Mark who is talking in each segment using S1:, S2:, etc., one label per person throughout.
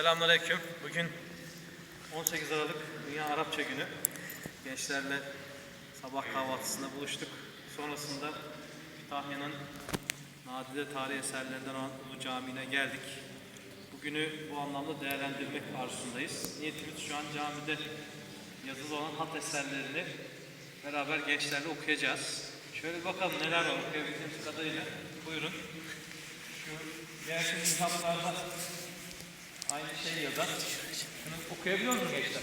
S1: Selamünaleyküm. Bugün 18 Aralık Dünya Arapça Günü. Gençlerle sabah kahvaltısında buluştuk. Sonrasında Kütahya'nın nadide tarih eserlerinden olan Ulu Camii'ne geldik. Bugünü bu anlamda değerlendirmek arzusundayız. Niyetimiz şu an camide yazılı olan hat eserlerini beraber gençlerle okuyacağız. Şöyle bakalım neler var okuyabildiğimiz kadarıyla. Buyurun. Şu diğer kitaplarda Aynı şey yazar. Şunu okuyabiliyor musun gençler?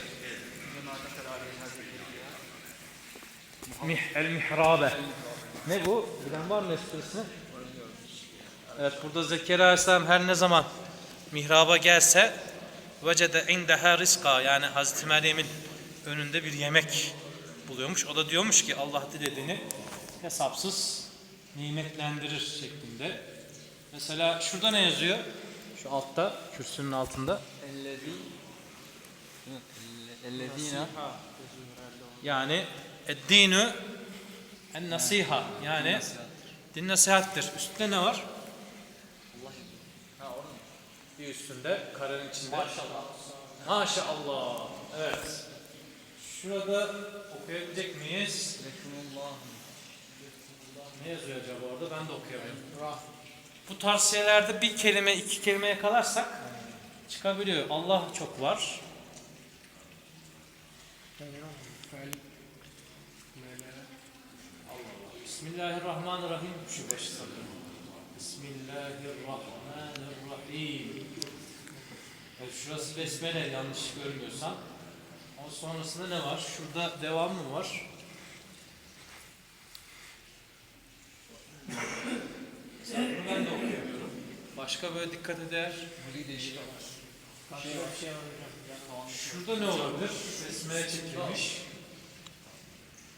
S1: Mih, el mihrabe. Ne bu? Bilen var mı esprisini? Evet burada Zekeriya Aleyhisselam her ne zaman mihraba gelse vecede indeha rizka yani Hazreti Meryem'in önünde bir yemek buluyormuş. O da diyormuş ki Allah dilediğini hesapsız nimetlendirir şeklinde. Mesela şurada ne yazıyor? Şu altta, kürsünün altında.
S2: Ellezî Ellezîne
S1: Yani eddinü en nasiha yani din nasihattir. Üstte ne var? Bir üstünde, karanın içinde. Maşallah. Maşallah. Evet. Şurada okuyabilecek miyiz? Ne yazıyor acaba orada? Ben de okuyamıyorum. Bu tarz şeylerde bir kelime, iki kelime yakalarsak çıkabiliyor. Allah çok var. Bismillahirrahmanirrahim. Şu. Bismillahirrahmanirrahim. Evet, şurası besmele yanlış görmüyorsam. Ondan sonrasında ne var? Şurada devam mı var? Mesela ben de okuyamıyorum. Başka böyle dikkat eder. Burayı değişik şey, şey Şurada ne olabilir? Resmeye çekilmiş.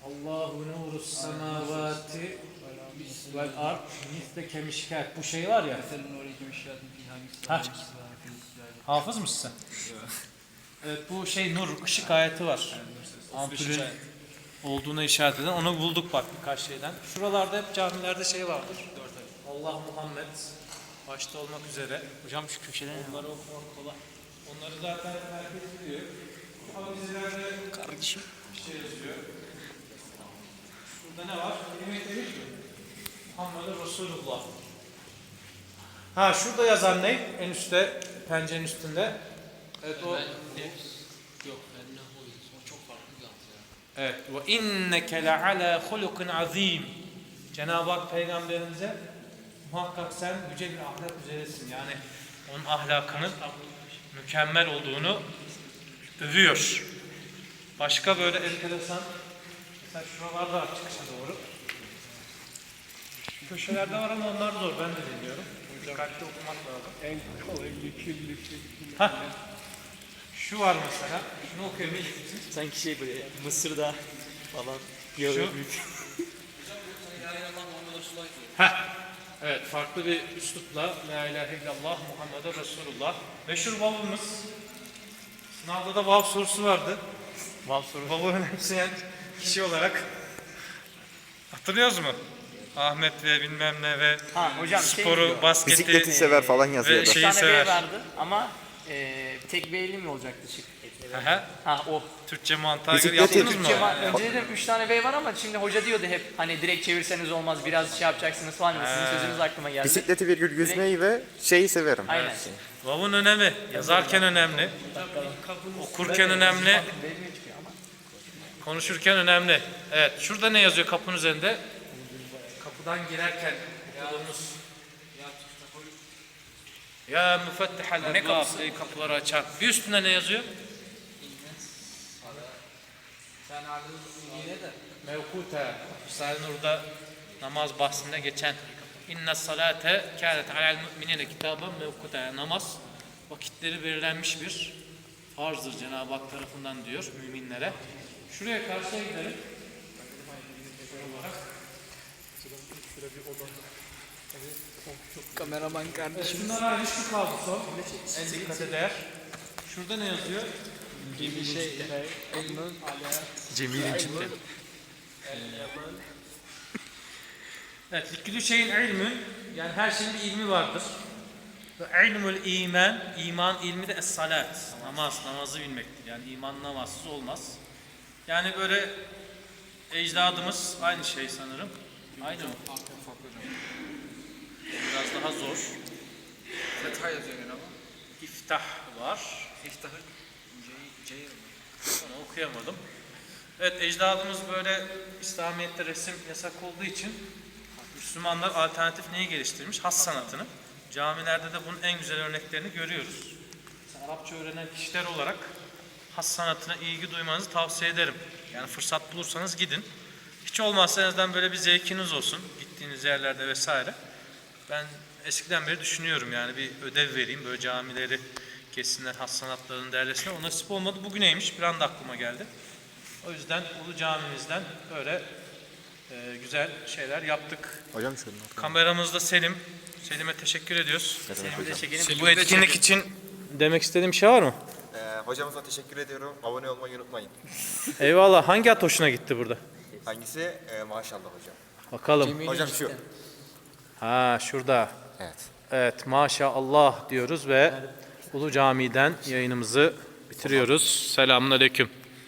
S1: Allahu nuru semavati vel ard misle kemişkat. Bu şey var ya. Ha. Hafız mısın sen? Evet bu şey nur ışık ayeti var. Ampulün olduğuna işaret eden. Onu bulduk bak birkaç şeyden. Şuralarda hep camilerde şey vardır. Allah Muhammed başta olmak üzere.
S2: Hocam şu köşeden
S1: Onları okumak kolay. Onları zaten herkes biliyor. Ama bizlerde
S2: Kardeşim.
S1: bir şey yazıyor. Şurada ne var? Kelime-i tevhid mi? Muhammed Resulullah. Ha şurada yazan ne? En üstte, pencerenin üstünde. Evet o.
S2: Yok ben ne o çok farklı bir altı ya.
S1: Evet. Ve inneke le ala hulukun azim. Cenab-ı Hak peygamberimize muhakkak sen yüce bir ahlak üzeresin. Yani onun ahlakının mükemmel olduğunu övüyor. Başka böyle enteresan mesela şuralarda var çıkışa doğru. Köşelerde var ama onlar zor. Ben de bilmiyorum. Dikkatli okumak lazım. En kolay Hah. Şu var mesela. Şunu okuyabilir misin?
S3: Sanki şey böyle Mısır'da falan
S1: Şu?
S3: büyük.
S1: Heh. Evet farklı bir üslupla La ilahe illallah Muhammed Resulullah. Meşhur vavımız. Sınavda da vav sorusu vardı.
S3: Vav soru.
S1: Vav'ı önemseyen kişi olarak. Hatırlıyoruz mu? Ahmet ve bilmem ne ve
S3: Ha hocam şey
S1: sporu,
S3: diyor,
S1: basketi
S4: Bisikleti sever falan
S1: ve
S4: yazıyordu.
S3: bir
S1: şeyi sever.
S3: Vardı ama e, tek B'li mi olacaktı şık?
S1: Aha,
S3: Ha o.
S1: Türkçe mantığa göre
S4: Bisikleti-
S1: yaptınız mı?
S3: Türkçe. Önce dedim 3 tane B var ama şimdi hoca diyordu hep hani direkt çevirseniz olmaz biraz şey yapacaksınız falan dedi. Sizin sözünüz aklıma geldi.
S4: Bisikleti virgül yüzmeyi ve şeyi severim.
S3: Aynen.
S1: Vav'ın önemi. Yazarken önemli. Okurken önemli. Konuşurken önemli. Evet. Şurada ne yazıyor kapının üzerinde? Kapıdan girerken okuduğumuz Ya müfettihal ne kapısı? Ey kapıları açan. Bir üstünde ne yazıyor? Mevkuta. Risale-i Nur'da namaz bahsinde geçen İnne salate kânet alel müminine kitaben mevkuta. Yani namaz vakitleri belirlenmiş bir farzdır Cenab-ı Hak tarafından diyor müminlere. Şuraya karşıya gidelim.
S2: Kameraman kardeşim.
S1: Şunlar hariç şu kaldı son. En dikkat eder. Şurada ne yazıyor?
S2: Gibi şey. Onun
S3: Cemil'in içinde.
S1: Evet, likülü şeyin ilmü, yani her şeyin bir ilmi vardır. Ve ilmul iman, iman ilmi de es-salat. Namaz, namazı bilmektir. Yani iman namazsız olmaz. Yani böyle ecdadımız aynı şey sanırım. Aynı mı?
S2: Farklı farklı hocam.
S1: Biraz daha zor.
S2: Fetha yazıyor gene ama.
S1: İftah var.
S2: İftahı C, C
S1: Onu okuyamadım. Evet ecdadımız böyle İslamiyet'te resim yasak olduğu için Müslümanlar alternatif neyi geliştirmiş? Has sanatını. Camilerde de bunun en güzel örneklerini görüyoruz. Arapça öğrenen kişiler olarak has sanatına ilgi duymanızı tavsiye ederim. Yani fırsat bulursanız gidin. Hiç olmazsa en azından böyle bir zevkiniz olsun gittiğiniz yerlerde vesaire. Ben eskiden beri düşünüyorum yani bir ödev vereyim böyle camileri kessinler has sanatlarını derlesinler. O nasip olmadı bugüneymiş bir anda aklıma geldi. O yüzden Ulu Camimizden böyle e, güzel şeyler yaptık.
S4: Hocam şunlar.
S1: Kameramızda Selim. Selim'e teşekkür ediyoruz.
S3: Senin bir de çekelim.
S1: Bu etkinlik için demek istediğim bir şey var mı?
S4: Ee, hocamıza teşekkür ediyorum. Abone olmayı unutmayın.
S1: Eyvallah. Hangi at hoşuna gitti burada?
S4: Hangisi? Ee, maşallah hocam.
S1: Bakalım.
S4: Hocam şu.
S1: Ha şurada.
S4: Evet.
S1: Evet maşallah diyoruz ve Ulu Cami'den yayınımızı bitiriyoruz. Selamun Aleyküm.